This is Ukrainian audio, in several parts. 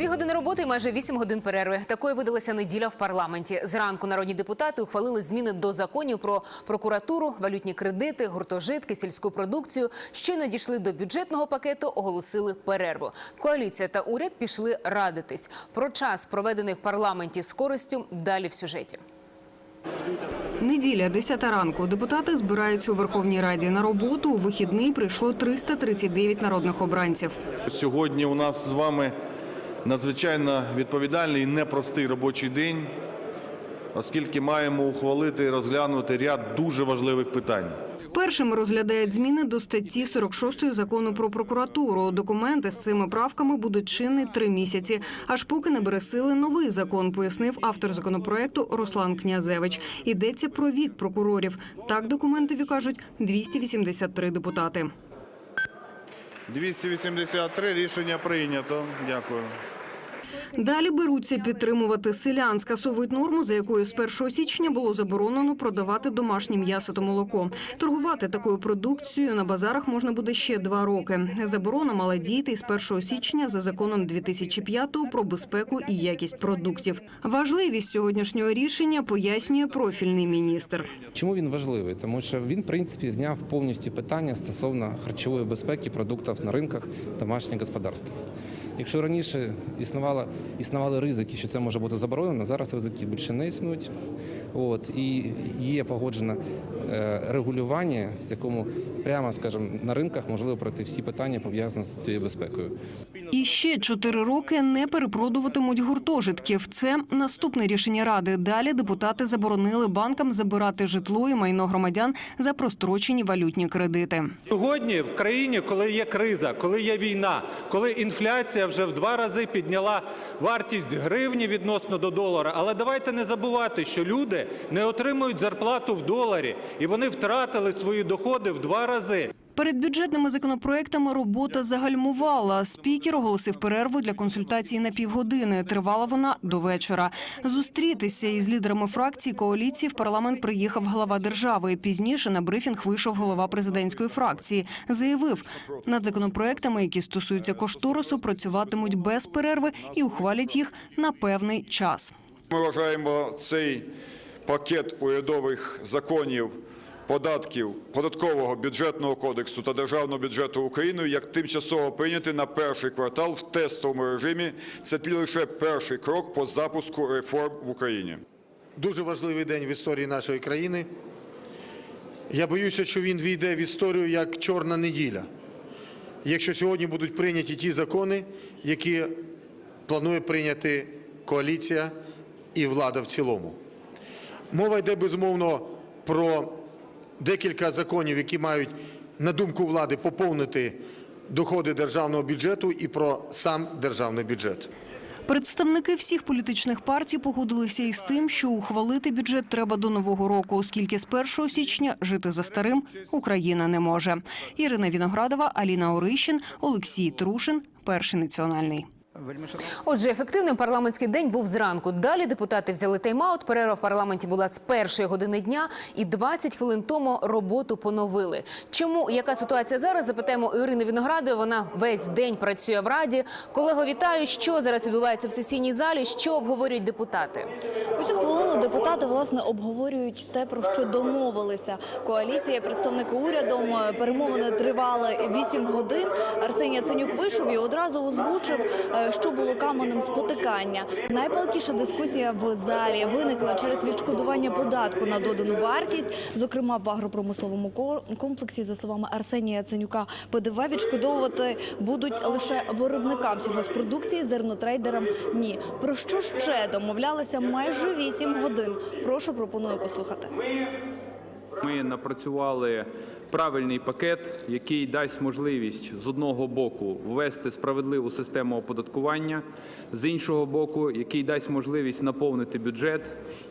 Дві години роботи і майже вісім годин перерви. Такою видалася неділя в парламенті. Зранку народні депутати ухвалили зміни до законів про прокуратуру, валютні кредити, гуртожитки, сільську продукцію. Щойно дійшли до бюджетного пакету, оголосили перерву. Коаліція та уряд пішли радитись. Про час, проведений в парламенті з користю, далі в сюжеті. Неділя, 10 ранку. Депутати збираються у Верховній Раді. На роботу у вихідний прийшло 339 народних обранців. Сьогодні у нас з вами надзвичайно відповідальний і непростий робочий день, оскільки маємо ухвалити і розглянути ряд дуже важливих питань. Першими розглядають зміни до статті 46 закону про прокуратуру. Документи з цими правками будуть чинні три місяці, аж поки набере сили новий закон, пояснив автор законопроекту Руслан Князевич. Йдеться про від прокурорів. Так документові кажуть 283 депутати. 283 рішення прийнято. Дякую. Далі беруться підтримувати селян, скасовують норму, за якою з 1 січня було заборонено продавати домашнє м'ясо та молоко. Торгувати такою продукцією на базарах можна буде ще два роки. Заборона мала діяти із 1 січня за законом 2005 про безпеку і якість продуктів. Важливість сьогоднішнього рішення пояснює профільний міністр. Чому він важливий? Тому що він, в принципі, зняв повністю питання стосовно харчової безпеки продуктів на ринках домашніх господарств. Якщо раніше існувало, існували ризики, що це може бути заборонено, зараз ризики більше не існують. От, і є погоджене е, регулювання, з якому прямо, скажімо, на ринках можливо пройти всі питання пов'язані з цією безпекою. І ще чотири роки не перепродуватимуть гуртожитків. Це наступне рішення ради. Далі депутати заборонили банкам забирати житло і майно громадян за прострочені валютні кредити. Сьогодні в країні, коли є криза, коли є війна, коли інфляція вже в два рази підняла вартість гривні відносно до долара. Але давайте не забувати, що люди не отримують зарплату в доларі, і вони втратили свої доходи в два рази. Перед бюджетними законопроектами робота загальмувала. Спікер оголосив перерву для консультацій на півгодини. Тривала вона до вечора. Зустрітися із лідерами фракцій коаліції в парламент приїхав глава держави. Пізніше на брифінг вийшов голова президентської фракції. Заявив, над законопроектами, які стосуються кошторису, працюватимуть без перерви і ухвалять їх на певний час. Ми вважаємо цей пакет урядових законів, податків, податкового бюджетного кодексу та державного бюджету України як тимчасово прийнятий на перший квартал в тестовому режимі. Це лише перший крок по запуску реформ в Україні. Дуже важливий день в історії нашої країни. Я боюся, що він війде в історію як чорна неділя. Якщо сьогодні будуть прийняті ті закони, які планує прийняти коаліція і влада в цілому. Мова йде безумовно про декілька законів, які мають, на думку влади, поповнити доходи державного бюджету і про сам державний бюджет. Представники всіх політичних партій погодилися із тим, що ухвалити бюджет треба до нового року, оскільки з 1 січня жити за старим Україна не може. Ірина Віноградова, Аліна Орищин, Олексій Трушин, перший національний. Отже, ефективним парламентський день був зранку. Далі депутати взяли тайм-аут. Перерва в парламенті була з першої години дня, і 20 хвилин тому роботу поновили. Чому яка ситуація зараз? Запитаємо Ірини Віноградової. Вона весь день працює в раді. Колего, вітаю. Що зараз відбувається в сесійній залі? Що обговорюють депутати? У цю хвилину депутати власне обговорюють те, про що домовилися. Коаліція, представники урядом, е, перемовини тривали 8 годин. Арсеній Яценюк вийшов і одразу озвучив, е, що було каменем спотикання. Найпалкіша дискусія в залі виникла через відшкодування податку на додану вартість, зокрема в агропромисловому ко- комплексі, за словами Арсенія Яценюка, ПДВ відшкодовувати будуть лише виробникам сільгоспродукції, зернотрейдерам ні. Про що ще домовлялися майже 8 годин? Прошу, пропоную послухати. Ми напрацювали правильний пакет, який дасть можливість з одного боку ввести справедливу систему оподаткування, з іншого боку, який дасть можливість наповнити бюджет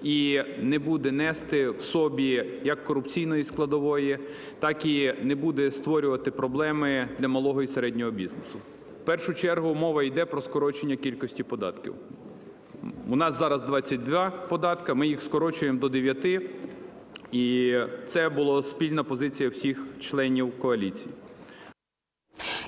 і не буде нести в собі як корупційної складової, так і не буде створювати проблеми для малого і середнього бізнесу. В першу чергу мова йде про скорочення кількості податків. У нас зараз 22 податка, ми їх скорочуємо до 9. І це була спільна позиція всіх членів коаліції.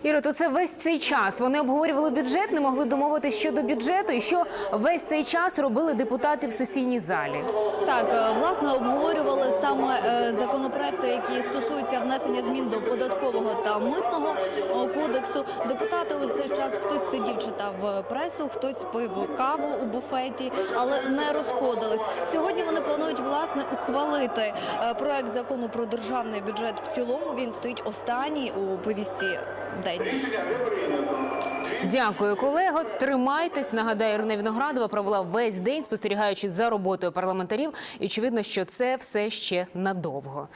Іро, то це весь цей час. Вони обговорювали бюджет, не могли домовитися щодо бюджету. І що весь цей час робили депутати в сесійній залі? Так, е, власне, обговорювали саме е, законопроекти, які стосуються внесення змін до податкового та митного е, кодексу. Депутати у цей час хтось сидів, читав пресу, хтось пив каву у буфеті, але не розходились. Сьогодні вони планують власне ухвалити проект закону про державний бюджет в цілому. Він стоїть останній у повістці денній. Дякую, колего. Тримайтесь. Нагадаю, Ірина Віноградова провела весь день, спостерігаючи за роботою парламентарів. І очевидно, що це все ще надовго.